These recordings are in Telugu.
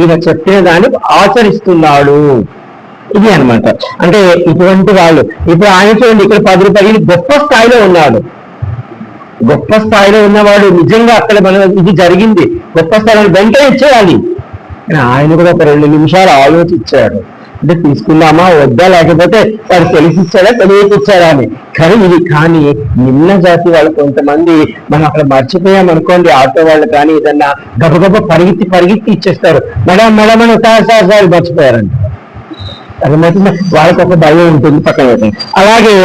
ఈయన చెప్పిన దాన్ని ఆచరిస్తున్నాడు. ఇది అన్నమాట. అంటే ఇటువంటి వాళ్ళు ఇప్పుడు ఆయన చూడండి ఇక్కడ పది రూపాయలు గొప్ప స్థాయిలో ఉన్నాడు. గొప్ప స్థాయిలో ఉన్నవాడు నిజంగా అక్కడ మనం ఇది జరిగింది. గొప్ప స్థాయిలో వెంటనే ఇచ్చేయాలి. ఆయన కూడా ఒక రెండు నిమిషాలు ఆలోచించాడు. అంటే తీసుకుందామా వద్దా లేకపోతే వాడు తెలిసిచ్చాడా తెలియక ఇచ్చాడా అని. కానీ ఇది కానీ నిమ్న జాతి వాళ్ళు కొంతమంది మనం అక్కడ మర్చిపోయాం అనుకోండి ఆటో వాళ్ళు కానీ ఏదన్నా గబగబ పరిగెత్తి పరిగెత్తి ఇచ్చేస్తారు. మేడం మేడం అని సార్ సార్ సార్ మర్చిపోయారండి. అది వాళ్ళకి ఒక భయం ఉంటుంది పక్కన పెట్టండి. అలాగే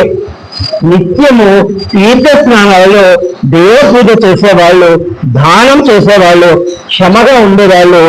నిత్యము తీర్థ స్నానాలలో దేవ పూజ చేసేవాళ్ళు దానం చేసేవాళ్ళు క్షమగా ఉండేవాళ్ళు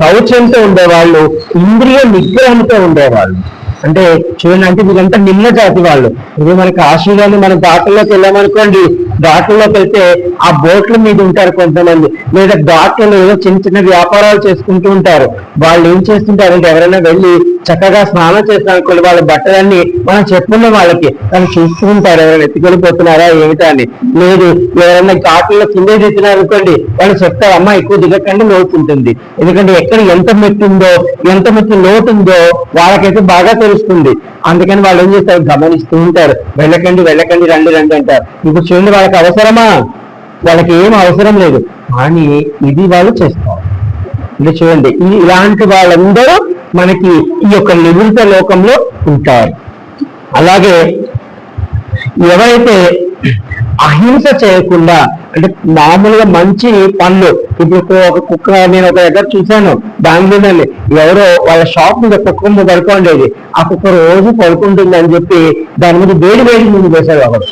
శౌచంతో ఉండేవాళ్ళు ఇంద్రియ నిగ్రహంతో ఉండేవాళ్ళు. అంటే చూడండి అంటే వీళ్ళంతా నిమ్న జాతి వాళ్ళు. ఇది మనకి ఆశీర్వాదం మనం ఘాట్లలోకి వెళ్ళామనుకోండి ఘాట్లలోకి వెళ్తే ఆ బోట్ల మీద ఉంటారు కొంతమంది. లేదా ఘాట్లలో ఏదో చిన్న చిన్న వ్యాపారాలు చేసుకుంటూ ఉంటారు. వాళ్ళు ఏం చేస్తుంటారంటే ఎవరైనా వెళ్ళి చక్కగా స్నానం చేస్తారనుకోండి వాళ్ళ బట్టలన్నీ మనం చెప్పున్న వాళ్ళకి తను చూస్తూ ఉంటారు ఎవరైనా ఎత్తుకెళ్ళిపోతున్నారా ఏమిటా అని. లేదు ఎవరైనా ఘాట్లలో కింద తెచ్చినారనుకోండి వాళ్ళు చెప్తారు అమ్మ ఎక్కువ దిగకండి లోటు ఉంటుంది ఎందుకంటే ఎక్కడ ఎంత మెట్టు ఉందో ఎంత మెట్టు లోటు ఉందో వాళ్ళకైతే బాగా తెలుస్తుంది. అందుకని వాళ్ళు ఏం చేస్తారు? గమనిస్తూ ఉంటారు. వెళ్ళకండి వెళ్ళకండి రండి రండి అంటారు. ఇప్పుడు చూడండి వాళ్ళకి అవసరమా? వాళ్ళకి ఏం అవసరం లేదు. కానీ ఇది వాళ్ళు చేస్తారు. ఇది చూడండి ఇలాంటి వాళ్ళందరూ మనకి ఈ యొక్క నివృత లోకంలో ఉంటారు. అలాగే ఎవరైతే అహింస చేయకుండా అంటే మామూలుగా మంచి పనులు ఇప్పుడు ఒక కుక్క నేను ఒక దగ్గర చూశాను బెంగళూరులో ఎవరో వాళ్ళ షాప్ మీద కుక్క మీద పడుకోండేది. ఆ కుక్క రోజు పడుకుంటుంది అని చెప్పి దాని మీద వేడి వేడి ముందు చేశారు ఒకరు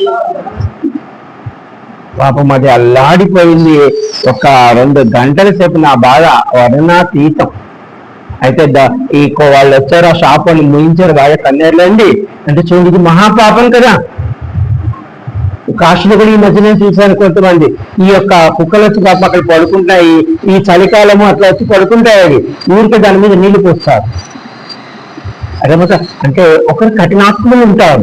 పాపం అది అల్లాడిపోయింది. ఒక రెండు గంటల సేపు నా బాధ వర్ణాతీతం అయితే ఈ వాళ్ళు వచ్చారు ఆ షాప్ వాళ్ళు ముయించారు బాగా కన్నీరులేండి అంటే చూడండి ఇది మహాపాపం కదా. కాశీలో కూడా ఈ మధ్యనే చూశాను కొంతమంది. ఈ యొక్క కుక్కలు వచ్చి పాప అక్కడ పడుకుంటాయి ఈ చలికాలము అట్లా వచ్చి పడుకుంటాయి అవి. ఊరికే దాని మీద నీళ్ళు పోస్తారు. అదే అంటే ఒకరు కఠినాత్మలు ఉంటారు.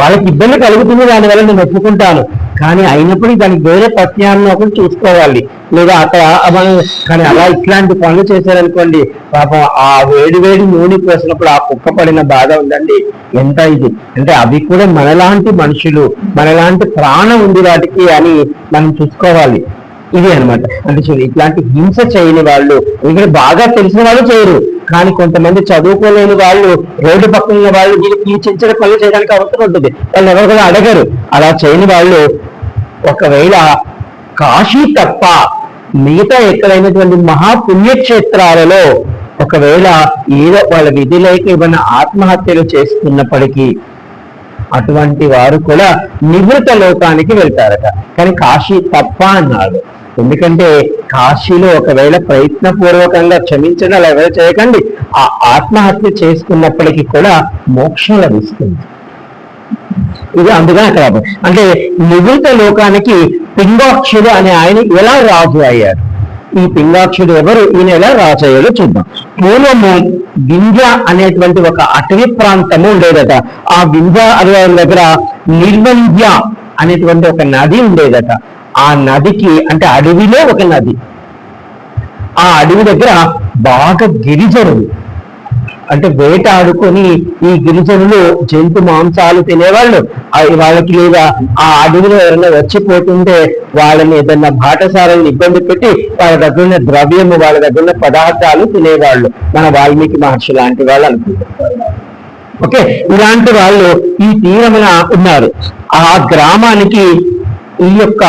వాళ్ళకి ఇబ్బంది కలుగుతుంది దానివల్ల నేను ఒప్పుకుంటాను. కానీ అయినప్పటికీ దానికి వేరే ప్రత్యామ్నాయం ఒకటి చూసుకోవాలి. లేదా అక్కడ మనం కానీ అలా ఇట్లాంటి పనులు చేశారనుకోండి పాపం ఆ వేడి వేడి నూనె పోసినప్పుడు ఆ కుక్క పడిన బాధ ఉందండి. ఎంత ఇది? అంటే అవి కూడా మనలాంటి మనుషులు మనలాంటి ప్రాణం ఉంది వాటికి అని మనం చూసుకోవాలి. ఇది అన్నమాట. అంటే చూడండి ఇట్లాంటి హింస చేయని వాళ్ళు ఇక్కడ బాగా తెలిసిన వాళ్ళు చేయరు. కానీ కొంతమంది చదువుకోలేని వాళ్ళు రోడ్డు పక్కన వాళ్ళు దీనికి ఈ చిన్న చిన్న పనులు చేయడానికి అవసరం ఉంటుంది. వాళ్ళు ఎవరు కూడా అడగరు. అలా చేయని వాళ్ళు ఒకవేళ కాశీ తప్ప మిగతా ఎక్కడైనటువంటి మహాపుణ్యక్షేత్రాలలో ఒకవేళ ఏదో వాళ్ళ విధి లేక ఏమైనా ఆత్మహత్యలు చేసుకున్నప్పటికీ అటువంటి వారు కూడా నివృత లోకానికి వెళ్తారట. కానీ కాశీ తప్ప అన్నాడు. ఎందుకంటే కాశీలో ఒకవేళ ప్రయత్నపూర్వకంగా క్షమించడం అలా ఎవరు చేయకండి. ఆ ఆత్మహత్య చేసుకున్నప్పటికీ కూడా మోక్షం లభిస్తుంది. ఇది అందుకని అక్కడ అంటే నివృత లోకానికి పింగాక్షుడు అనే ఆయన ఎలా రాజు అయ్యాడు? ఈ పింగాక్షుడు ఎవరు? ఈయన ఎలా రాజు అయ్యాడో చూద్దాం. పూర్వము వింధ్య అనేటువంటి ఒక అటవీ ప్రాంతము ఉండేదట. ఆ వింధ్య అనే దగ్గర నిర్వంధ్య అనేటువంటి ఒక నది ఉండేదట. ఆ నదికి అంటే అడవిలో ఒక నది. ఆ అడవి దగ్గర బాగా గిరిజనులు అంటే వేటాడుకొని ఈ గిరిజనులు జంతు మాంసాలు తినేవాళ్ళు. వాళ్ళకి లేదా ఆ అడవిలో ఎవరైనా వచ్చిపోతుంటే వాళ్ళని ఏదైనా బాటసారాలను ఇబ్బంది పెట్టి వాళ్ళ దగ్గర ఉన్న ద్రవ్యము వాళ్ళ దగ్గర ఉన్న పదార్థాలు తినేవాళ్ళు. మన వాల్మీకి మహర్షి లాంటి వాళ్ళు అనుకుంటారు ఓకే? ఇలాంటి వాళ్ళు ఈ తీరమున ఉన్నారు. ఆ గ్రామానికి ఈ యొక్క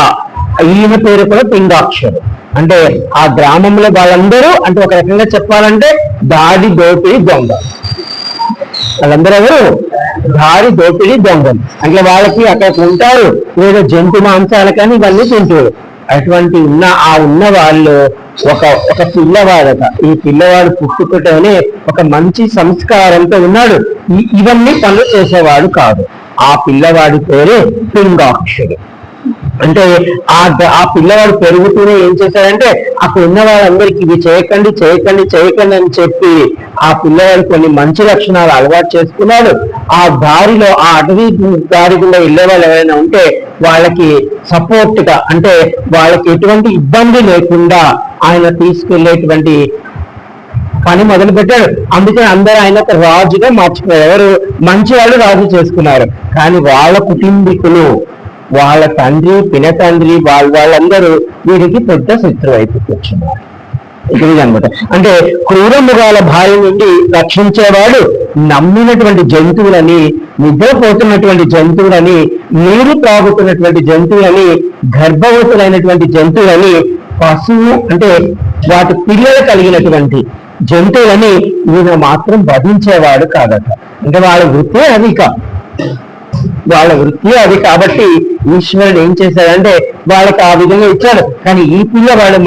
ఈయన పేరు కూడా పింగాక్షరు అంటే ఆ గ్రామంలో వాళ్ళందరూ అంటే ఒక రకంగా చెప్పాలంటే దాడి దోపిడి దొంగ. వాళ్ళందరూ ఎవరు? దారి దోపిడి దొంగలు అంటే వాళ్ళకి అక్కడ ఉంటారు లేదా జంతు మాంసాలు కానీ ఇవన్నీ తింటారు. అటువంటి ఉన్న ఆ ఉన్న వాళ్ళు ఒక ఒక పిల్లవాడట. ఈ పిల్లవాడు పుట్టుకటోనే ఒక మంచి సంస్కారంతో ఉన్నాడు. ఇవన్నీ పనులు చేసేవాడు కాదు. ఆ పిల్లవాడి పేరే పింగాక్షుడు అంటే ఆ ఆ పిల్లవాడు పెరుగుతూనే ఏం చేశాడంటే అక్కడ ఉన్న వాళ్ళందరికీ ఇవి చేయకండి చేయకండి చేయకండి అని చెప్పి ఆ పిల్లవాడు కొన్ని మంచి లక్షణాలు అలవాటు చేసుకున్నాడు. ఆ దారిలో ఆ అటవీ దారి గుండా వెళ్ళే వాళ్ళు ఎవరైనా ఉంటే వాళ్ళకి సపోర్ట్గా అంటే వాళ్ళకి ఎటువంటి ఇబ్బంది లేకుండా ఆయన తీసుకెళ్ళేటువంటి పని మొదలు పెట్టాడు అందుకే అందరూ ఆయన రాజుగా మార్చిపోయారు ఎవరు? మంచి వాళ్ళు రాజు చేసుకున్నారు. కానీ వాళ్ళ కుటుంబీకులు వాళ్ళ తండ్రి పినతండ్రి వాళ్ళ వాళ్ళందరూ వీరికి పెద్ద శత్రువు అయిపోతున్నారు ఇది అనమాట. అంటే క్రూర మృగాల నుండి రక్షించేవాడు నమ్మినటువంటి జంతువులని నిద్రపోతున్నటువంటి జంతువులని నీరు త్రాగుతున్నటువంటి జంతువులని గర్భవతులైనటువంటి జంతువులని పశువు అంటే వాటి పిల్లలు కలిగినటువంటి జంతువులని ఈయన మాత్రం వధించేవాడు కాదట. అంటే వాళ్ళ వృత్తే అది కాదు వాళ్ళ వృత్తి అది కాబట్టి ఈశ్వరుడు ఏం చేశాడంటే వాళ్ళకి ఆ విధంగా ఇచ్చాడు. కానీ ఈ పిల్లవాడు